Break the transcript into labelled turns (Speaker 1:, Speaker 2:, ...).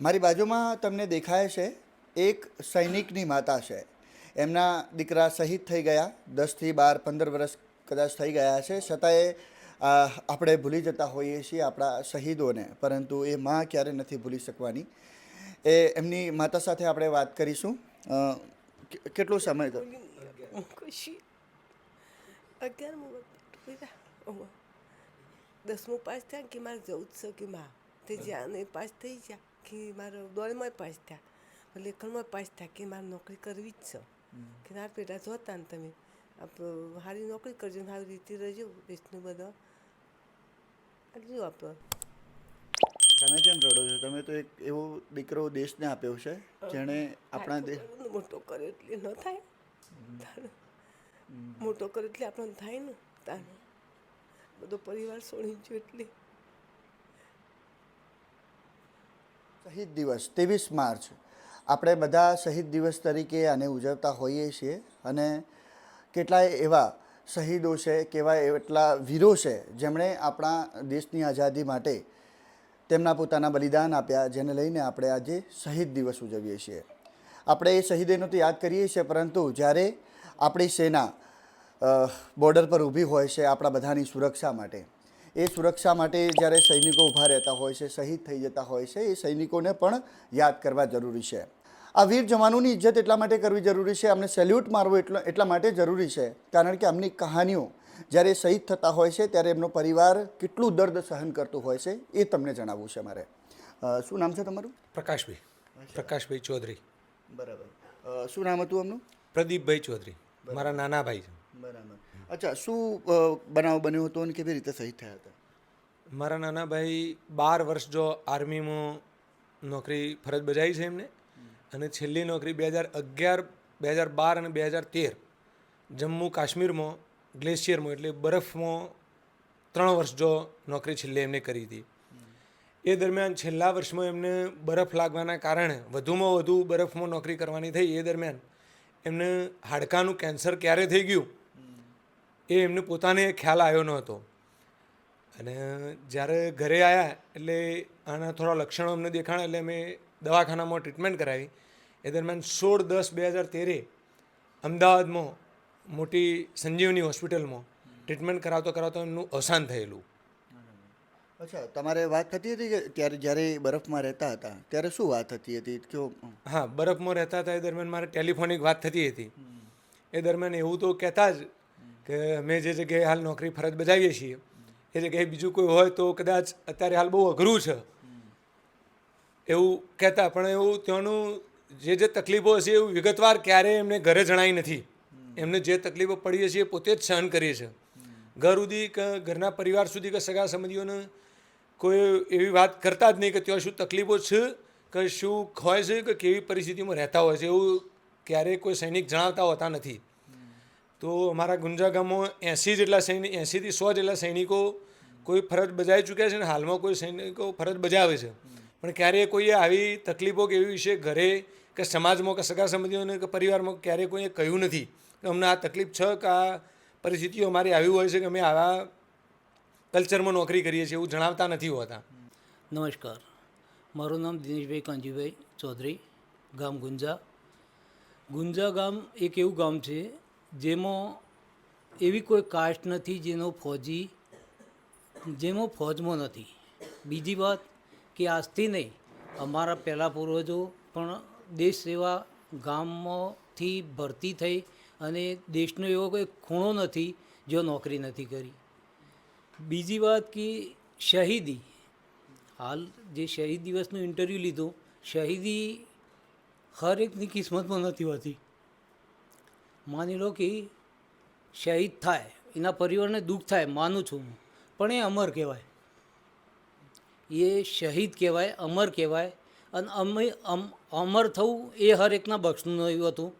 Speaker 1: મારી બાજુમાં તમને દેખાય છે એક સૈનિકની માતા છે. એમના દીકરા શહીદ થઈ ગયા, દસથી બાર, પંદર વર્ષ કદાચ થઈ ગયા છે. છતાંય આપણે ભૂલી જતા હોઈએ છીએ આપણા શહીદોને, પરંતુ એ માં ક્યારે નથી ભૂલી શકવાની. એ, એમની માતા સાથે આપણે વાત કરીશું. કેટલો સમય
Speaker 2: ખુશી. દસમું પાસ થયા કે મારે જવું જ શક્યું માં? તે જ્યાં પાસ થઈ ગયા કે મારે દોડમાં પાસ થયા લેખનમાં પાસ થયા કે મારે નોકરી કરવી જ છે. કે તાર પેટા જોતા ને તમે. આપણે સારી નોકરી કરજો ને સારી રીતે રહેજો દેશનું બધા. જો આપણે
Speaker 1: તમે કેમ રડો છો? તમે તો એક એવો દીકરો દેશને આપ્યો છે જેણે આપણા દેશ
Speaker 2: મોટો કર્યો એટલે ન થાય. મોટો કર્યો એટલે આપણને થાય ને તારે. બધો પરિવાર સોણી ગયો એટલે.
Speaker 1: શહીદ દિવસ, ત્રેવીસ માર્ચ. આપણે બધા શહીદ દિવસ તરીકે આને ઉજવતા હોઈએ છીએ અને કેટલાય એવા શહીદો છે, કેવા એટલા વીરો છે, જેમણે આપણા દેશની આઝાદી માટે તેમના પોતાના બલિદાન આપ્યા, જેને લઈને આપણે આજે શહીદ દિવસ ઉજવીએ છીએ. આપણે એ શહીદોને તો યાદ કરીએ છીએ, પરંતુ જ્યારે આપણી સેના બોર્ડર પર ઊભી હોય છે આપણા બધાની સુરક્ષા માટે એ સુરક્ષા માટે જ્યારે સૈનિકો ઊભા રહેતા હોય છે શહીદ થઈ જતા હોય છે એ સૈનિકોને પણ યાદ કરવા જરૂરી છે. આ વીર જવાનોની ઇજ્જત એટલા માટે કરવી જરૂરી છે અમને સેલ્યુટ મારવો એટલો એટલા માટે જરૂરી છે કારણ કે આમની કહાનીઓ જ્યારે શહીદ થતા હોય છે ત્યારે એમનો પરિવાર કેટલું દર્દ સહન કરતું હોય છે એ તમને જણાવવું છે મારે. શું નામ છે તમારું?
Speaker 3: પ્રકાશભાઈ. પ્રકાશભાઈ ચૌધરી.
Speaker 1: બરાબર. શું નામ હતું એમનું
Speaker 3: પ્રદીપભાઈ ચૌધરી. મારા નાના ભાઈ છે.
Speaker 1: બરાબર. અચ્છા, શું બનાવ બન્યો હતો અને કેવી રીતે શહીદ થયા હતા?
Speaker 3: મારા નાના ભાઈ બાર વર્ષ જો આર્મીમાં નોકરી ફરજ બજાવી છે એમને. અને છેલ્લી નોકરી બે હજાર અગિયાર, બે હજાર બાર અને બે હજાર તેર જમ્મુ કાશ્મીરમાં, ગ્લેશિયરમાં, એટલે બરફમાં ત્રણ વર્ષ જો નોકરી છેલ્લે એમને કરી હતી. એ દરમિયાન છેલ્લા વર્ષમાં એમને બરફ લાગવાના કારણે વધુમાં વધુ બરફમાં નોકરી કરવાની થઈ. એ દરમિયાન એમને હાડકાનું કેન્સર ક્યારે થઈ ગયું? એ એમને પોતાને ખ્યાલ આવ્યો ન હતો. અને જ્યારે ઘરે આવ્યા એટલે આના થોડા લક્ષણો અમને દેખાણા એટલે અમે દવાખાનામાં ટ્રીટમેન્ટ કરાવી. એ દરમિયાન સોળ દસ બે હજાર તેરે અમદાવાદમાં મોટી સંજીવની હોસ્પિટલમાં ટ્રીટમેન્ટ કરાવતો કરાવતો એમનું અવસાન થયેલું.
Speaker 1: અચ્છા તમારે વાત થતી હતી કે ત્યારે જ્યારે બરફમાં રહેતા હતા ત્યારે શું વાત થતી હતી? કયો
Speaker 3: હા બરફમાં રહેતા હતા એ દરમિયાન મારે ટેલિફોનિક વાત થતી હતી. એ દરમિયાન એવું તો કહેતા જ કે અમે જે જગ્યાએ હાલ નોકરી ફરજ બજાવીએ છીએ, એ જગ્યાએ બીજું કોઈ હોય તો કદાચ અત્યારે હાલ બહુ અઘરું છે. એવું કહેતા પણ એવું ત્યાંનું જે જે તકલીફો હશે એવું વિગતવાર ક્યારેય એમને ઘરે જણાઈ નથી. એમને જે તકલીફો પડીએ છીએ એ પોતે જ સહન કરીએ છે. ઘર સુધી કે ઘરના પરિવાર સુધી કે સગા સંબંધીઓને કોઈ એવી વાત કરતા જ નહીં કે ત્યાં શું તકલીફો છે, કે શું હોય છે, કે કેવી પરિસ્થિતિમાં રહેતા હોય છે, એવું ક્યારેય કોઈ સૈનિક જણાવતા હોતા નથી. તો અમારા ગુંજા ગામમાં એંસી જેટલા સૈનિક એંસીથી સો જેટલા સૈનિકો કોઈ ફરજ બજાવી ચૂક્યા છે ને હાલમાં કોઈ સૈનિકો ફરજ બજાવે છે. પણ ક્યારેય કોઈએ આવી તકલીફો કે એવી વિશે ઘરે કે સમાજમાં કે સગા સંબંધીઓને કે પરિવારમાં ક્યારેય કોઈએ કહ્યું નથી કે અમને આ તકલીફ છે કે આ પરિસ્થિતિઓ અમારી આવી હોય છે કે અમે આવા કલ્ચરમાં નોકરી કરીએ છીએ એવું જણાવતા નથી હોતા.
Speaker 4: નમસ્કાર. મારું નામ દિનેશભાઈ કાંજીભાઈ ચૌધરી, ગામ ગુંજા. ગુંજા ગામ એક એવું ગામ છે જેમાં એવી કોઈ કાસ્ટ નથી જેનો ફૌજી, જેમાં ફૌજમાં નથી. બીજી વાત કે આજથી નહીં, અમારા પહેલાં પૂર્વજો પણ દેશ સેવા ગામમાંથી ભરતી થઈ અને દેશનો એવો કોઈ ખૂણો નથી જો નોકરી નથી કરી. બીજી વાત કે શહીદી, હાલ જે શહીદ દિવસનું ઇન્ટરવ્યૂ લીધું, શહીદી હર એકની કિસ્મતમાં નથી હોતી. માની લો કે શહીદ થાય, એના પરિવારને દુઃખ થાય, માનું છું હું. પણ એ અમર કહેવાય. એ શહીદ કહેવાય, અમર કહેવાય. અને અમે અમ, અમર થવું એ હર એકના બક્ષનું એવું હતું.